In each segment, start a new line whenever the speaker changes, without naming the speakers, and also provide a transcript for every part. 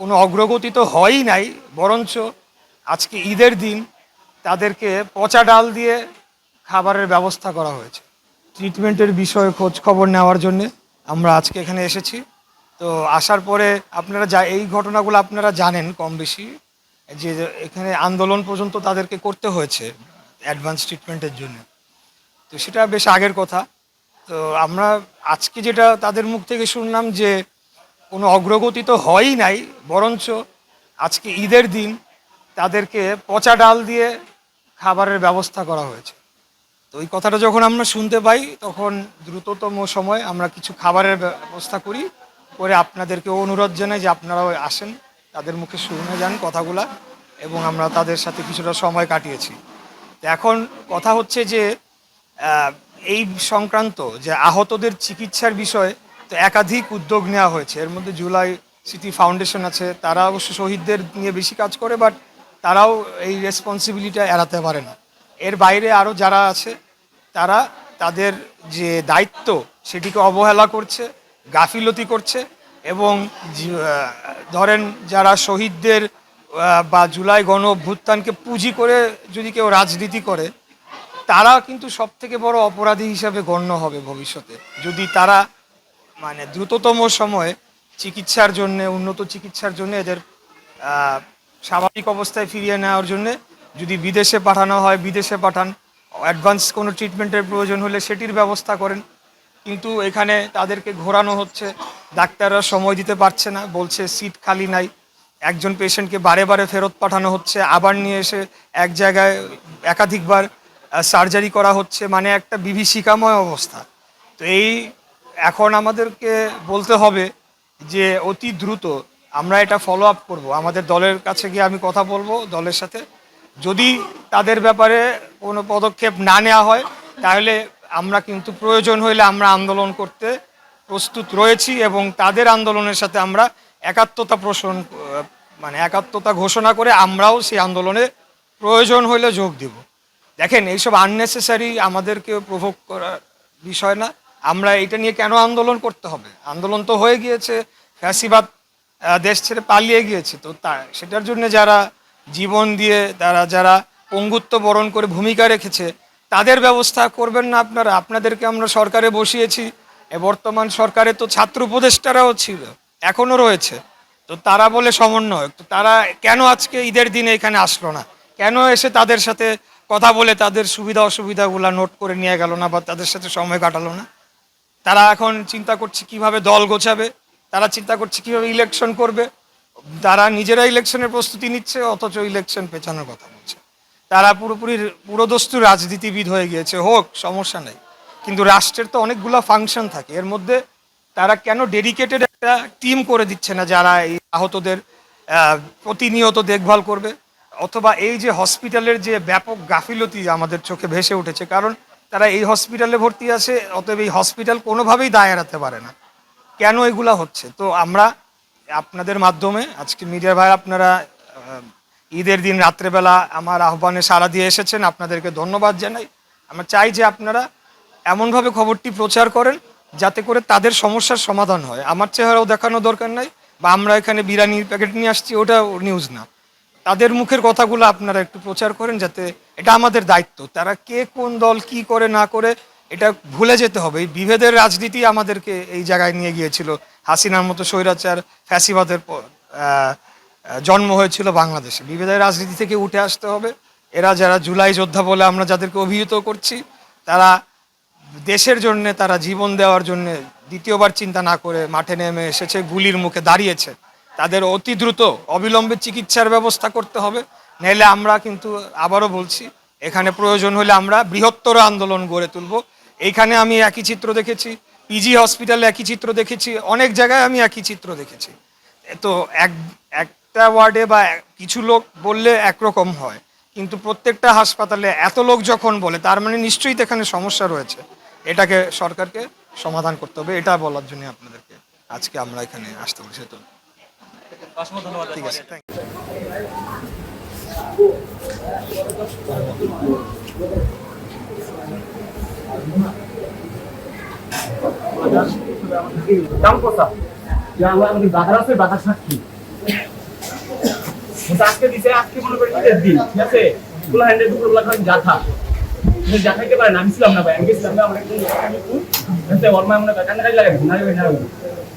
কোনো অগ্রগতি তো হয়ই নাই, বরঞ্চ আজকে ঈদের দিন তাদেরকে পচা ডাল দিয়ে খাবারের ব্যবস্থা করা হয়েছে। ট্রিটমেন্টের বিষয়ে খোঁজ খবর নেওয়ার জন্য আমরা আজকে এখানে এসেছি। তো আসার পরে আপনারা যা, এই ঘটনাগুলো আপনারা জানেন কম বেশি যে এখানে আন্দোলন পর্যন্ত তাদেরকে করতে হয়েছে অ্যাডভান্স ট্রিটমেন্টের জন্য। তো সেটা বেশ আগের কথা। তো আমরা আজকে যেটা তাদের মুখ থেকে শুনলাম যে কোনো অগ্রগতি তো হয়ই নাই, বরঞ্চ আজকে ঈদের দিন তাদেরকে পচা ডাল দিয়ে খাবারের ব্যবস্থা করা হয়েছে। তো ওই কথাটা যখন আমরা শুনতে পাই, তখন দ্রুততম সময় আমরা কিছু খাবারের ব্যবস্থা করি। করে আপনাদেরকে অনুরোধ জানাই যে আপনারাও আসেন, তাদের মুখে শুনে যান কথাগুলা এবং আমরা তাদের সাথে কিছুটা সময় কাটিয়েছি। তো এখন কথা হচ্ছে যে এই সংক্রান্ত যে আহতদের চিকিৎসার বিষয়ে তো একাধিক উদ্যোগ নেওয়া হয়েছে। এর মধ্যে জুলাই সিটি ফাউন্ডেশন আছে, তারা অবশ্য শহীদদের নিয়ে বেশি কাজ করে, বাট তারাও এই রেসপন্সিবিলিটা এড়াতে পারে না। এর বাইরে আরও যারা আছে, তারা তাদের যে দায়িত্ব, সেটিকে অবহেলা করছে, গাফিলতি করছে এবং ধরেন যারা শহীদদের বা জুলাই গণ অভ্যুত্থানকে পুঁজি করে যদি কেউ রাজনীতি করে, তারা কিন্তু সব থেকে বড় অপরাধী হিসাবে গণ্য হবে ভবিষ্যতে। যদি তারা মানে দ্রুততম সময়ে চিকিৎসার জন্য, উন্নত চিকিৎসার জন্য এদের স্বাভাবিক অবস্থায় ফিরিয়ে নেওয়ার জন্য যদি বিদেশে পাঠানো হয়, বিদেশে পাঠান, অ্যাডভান্স কোনো ট্রিটমেন্টের প্রয়োজন হলে সেটির ব্যবস্থা করেন। কিন্তু এখানে তাদেরকে ঘোরানো হচ্ছে, ডাক্তাররা সময় দিতে পারছে না, বলছে সিট খালি নাই, একজন পেশেন্টকে বারে বারে ফেরত পাঠানো হচ্ছে, আবার নিয়ে এসে এক জায়গায় একাধিকবার সার্জারি করা হচ্ছে মানে একটা বিভীষিকাময় অবস্থা। তো এই এখন আমাদেরকে বলতে হবে যে অতি দ্রুত আমরা এটা ফলো আপ করব। আমাদের দলের কাছে গিয়ে আমি কথা বলব দলের সাথে। যদি তাদের ব্যাপারে কোনো পদক্ষেপ না নেওয়া হয়, তাহলে আমরা কিন্তু প্রয়োজন হইলে আমরা আন্দোলন করতে প্রস্তুত রয়েছি এবং তাদের আন্দোলনের সাথে আমরা একাত্মতা পোষণ মানে একাত্মতা ঘোষণা করে আমরাও সেই আন্দোলনে প্রয়োজন হইলে যোগ দিব। দেখেন, এইসব আননেসেসারি আমাদেরকে প্রভোগ করার বিষয় না। আমরা এটা নিয়ে কেন আন্দোলন করতে হবে? আন্দোলন তো হয়ে গিয়েছে, ফ্যাসিবাদ দেশ ছেড়ে পালিয়ে গিয়েছে। তো তা, সেটার জন্য যারা জীবন দিয়ে, তারা যারা পঙ্গুত্ব বরণ করে ভূমিকা রেখেছে, তাদের ব্যবস্থা করবেন না আপনারা। আপনাদেরকে আমরা সরকারে বসিয়েছি, এ বর্তমান সরকারে তো ছাত্র উপদেষ্টারাও ছিল, এখনও রয়েছে। তো তারা বলে সমন্বয়ক, তো তারা কেন আজকে ঈদের দিনে এখানে আসলো না? কেন এসে তাদের সাথে কথা বলে তাদের সুবিধা অসুবিধাগুলো নোট করে নিয়ে গেল না বা তাদের সাথে সময় কাটালো না? তারা এখন চিন্তা করছে কীভাবে দল গোছাবে, তারা চিন্তা করছে কীভাবে ইলেকশন করবে। তারা নিজেরা ইলেকশনের প্রস্তুতি নিচ্ছে, অথচ ইলেকশন পেছানোর কথা বলছে। তারা পুরোপুরি পুরোদস্তু রাজনীতিবিদ হয়ে গিয়েছে, হোক, সমস্যা নেই। কিন্তু রাষ্ট্রের তো অনেকগুলো ফাংশন থাকে, এর মধ্যে তারা কেন ডেডিকেটেড একটা টিম করে দিচ্ছে না যারা এই আহতদের প্রতিনিয়ত দেখভাল করবে? অথবা এই যে হসপিটালের যে ব্যাপক গাফিলতি আমাদের চোখে ভেসে উঠেছে, কারণ তারা এই হসপিটালে ভর্তি আছে, অতএব এই হসপিটাল কোনোভাবেই দায় এড়াতে পারে না। কেন এগুলা হচ্ছে? তো আমরা আপনাদের মাধ্যমে, আজকে মিডিয়া ভাই আপনারা ঈদের দিন রাত্রেবেলা আমার আহ্বানে সাড়া দিয়ে এসেছেন, আপনাদেরকে ধন্যবাদ জানাই। আমরা চাই যে আপনারা এমনভাবে খবরটি প্রচার করেন, যাতে করে তাদের সমস্যার সমাধান হয়। আমার চেহারাও দেখানো দরকার নাই, বা আমরা এখানে বিরিয়ানির প্যাকেট নিয়ে আসছি, ওটা নিউজ না। তাদের মুখের কথাগুলো আপনারা একটু প্রচার করেন যাতে এটা আমাদের দায়িত্ব। তারা কে কোন দল কি করে না করে এটা ভুলে যেতে হবে। এই বিভেদের রাজনীতি আমাদেরকে এই জায়গায় নিয়ে গিয়েছিল। হাসিনার মতো স্বৈরাচার ফ্যাসিবাদের জন্ম হয়েছিল বাংলাদেশে। বিভেদের রাজনীতি থেকে উঠে আসতে হবে। এরা যারা জুলাই যোদ্ধা বলে আমরা যাদেরকে অভিহিত করছি, তারা দেশের জন্য, তারা জীবন দেওয়ার জন্য দ্বিতীয়বার চিন্তা না করে মাঠে নেমে এসেছে, গুলির মুখে দাঁড়িয়েছে। তাদের অতি দ্রুত অবিলম্বে চিকিৎসার ব্যবস্থা করতে হবে। নাহলে আমরা কিন্তু আবারও বলছি, এখানে প্রয়োজন হলে আমরা বৃহত্তর আন্দোলন গড়ে তুলব। এইখানে আমি একই চিত্র দেখেছি পিজি হসপিটালে একই চিত্র দেখেছি, অনেক জায়গায় আমি একই চিত্র দেখেছি। তো এক, একটা ওয়ার্ডে বা কিছু লোক বললে একরকম হয়, কিন্তু প্রত্যেকটা হাসপাতালে এত লোক যখন বলে, তার মানে নিশ্চয়ই এখানে সমস্যা রয়েছে। এটাকে সরকারকে সমাধান করতে হবে, এটা বলার জন্য আপনাদেরকে আজকে আমরা এখানে আসতে বলছি। তো
অসংখ্য ধন্যবাদ।
ঠিক আছে
দাম কথা যে আমাদের বাধার আছে? বাধার সাক্ষী
আজকে দিছে আজকে মনে করি ঈদের দিন ঠিক আছে? হ্যান্ডে দুপুর জাথা পারেন আমি ছিলাম না ভাই আমি গেছিলাম না আমার একজন ওর মা মনে কান্নাকাটি না।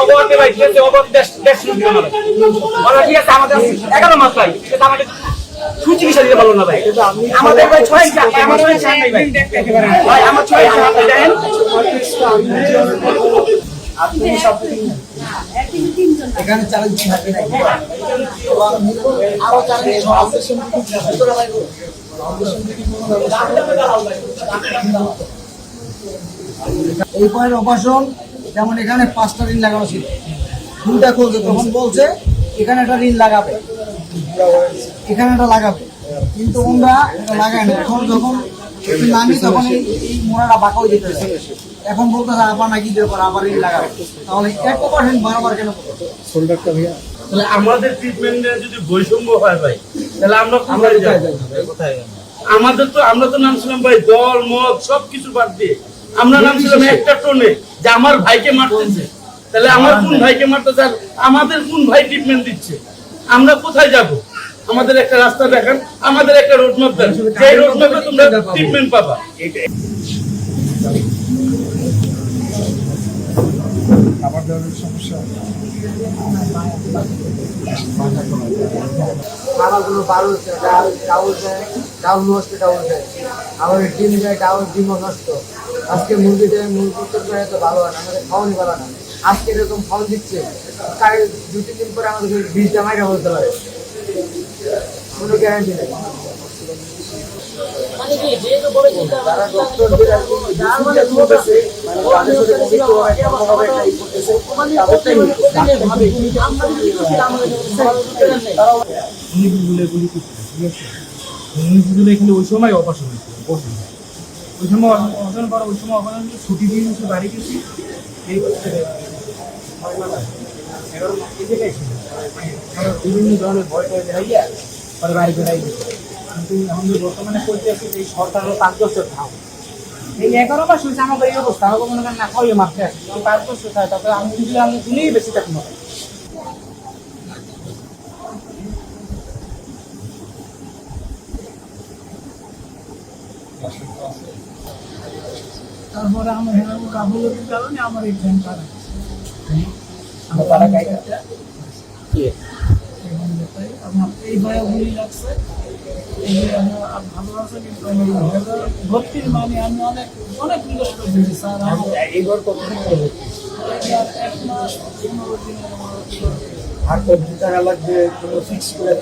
অবহাতে ভাই, ঠিক আছে অবহাতে দেশ দেশ ভাই ওরা ঠিক আছে, আমাদের এগারো মাস ভাই আমাদের সুচিকিৎসা দিতে পারল না ভাই। আমাদের ভাই ছয় আমাদের ছয় ভাই। ভাই, আমার ছয় দেখেন
এখানে চ্যালেঞ্জ থাকে আরও চ্যালেঞ্জ অপারেশন এই পয়েন্ট অপারেশন যেমন এখানে পাঁচটা ঋণ লাগানো ছিল। দুটা খুলছে তখন বলছে এখানে একটা ঋণ লাগাবে। এখানে একটা লাগাবে। কিন্তু ওরা এটা লাগায় না। এখন যখন একটু নামি তখন এই মোড়াটা বাঁকা হয়ে যেতেছে। এখন বলতেছে আবার নাকি দেওয়ার আবার ঋণ লাগাবে। তাহলে এক অপারেশন বারবার কেন
তাহলে আমাদের ট্রিটমেন্টে যদি বৈষম্য হয় ভাই তাহলে আমরা
আমরা
কোথায়? আমাদের তো আমরা তো নামছিলাম ভাই দল মদ সব কিছু বাদ দিয়ে। আমরা নামছিলাম একটা টোনে যে আমার ভাইকে মারতেছে। তাহলে আমার কোন ভাইকে মারতেছে আর আমাদের কোন ভাই ট্রিটমেন্ট দিচ্ছে? আমরা কোথায় যাব? আমাদের একটা রাস্তা দেখান আমাদের একটা রোড ম্যাপ দেন সেই রোড ম্যাপে তোমরা ট্রিটমেন্ট পাবা।
খানাগুলো বারো ডাল চাউল দেয় চাউল নষ্ট চাউল দেয়। আবার ডিম দেয় ডিমও নষ্ট। আজকে মুরগি দেয় মুরগি তো এত ভালো হয় না আমাদের খাওয়ানি ভালো না আজকে এরকম খাওয়ান দিচ্ছে তাই দু তিন দিন পরে আমাদের বীজটা মাইরা বলতে পারে কোনো গ্যারান্টি নেই মানে
কিন্তু ওই সময় অপারেশন হয়েছিল বসে ওই সময় অপারেশন পর ওই সময় অপারেশন ছুটি দিয়ে এসে বাড়ি গেছি। এই। আমরা বিভিন্ন ধরনের ভয় টয় দেখাইয়া পরে বাড়ি বেড়াই কিন্তু আমাদের বর্তমানে করতে যে এই সরকার পাঁচ বছর থাও এই এগারো মাস হয়েছে আমাদের এই অবস্থা। আমাকে মনে করেন না খাওয়াই মারতে আসে পাঁচ বছর থাকে তারপরে আমি যদি আমি শুনেই বেশি থাকি না তারপরে আমার হেরাম গাফলতির কারণে আমার এই ট্রেন পার পাড়া আমার এই ভয়ে লাগছে। এই যে আমার ভালো আছে কিন্তু ভর্তির মানে আমি অনেক অনেক রিকোয়েস্ট করেছি স্যার।
এইবার কত
এই আর এক মাস পনেরো দিনের আমার
আর কম্পিউটার লাগবে কোনো ফিক্স করে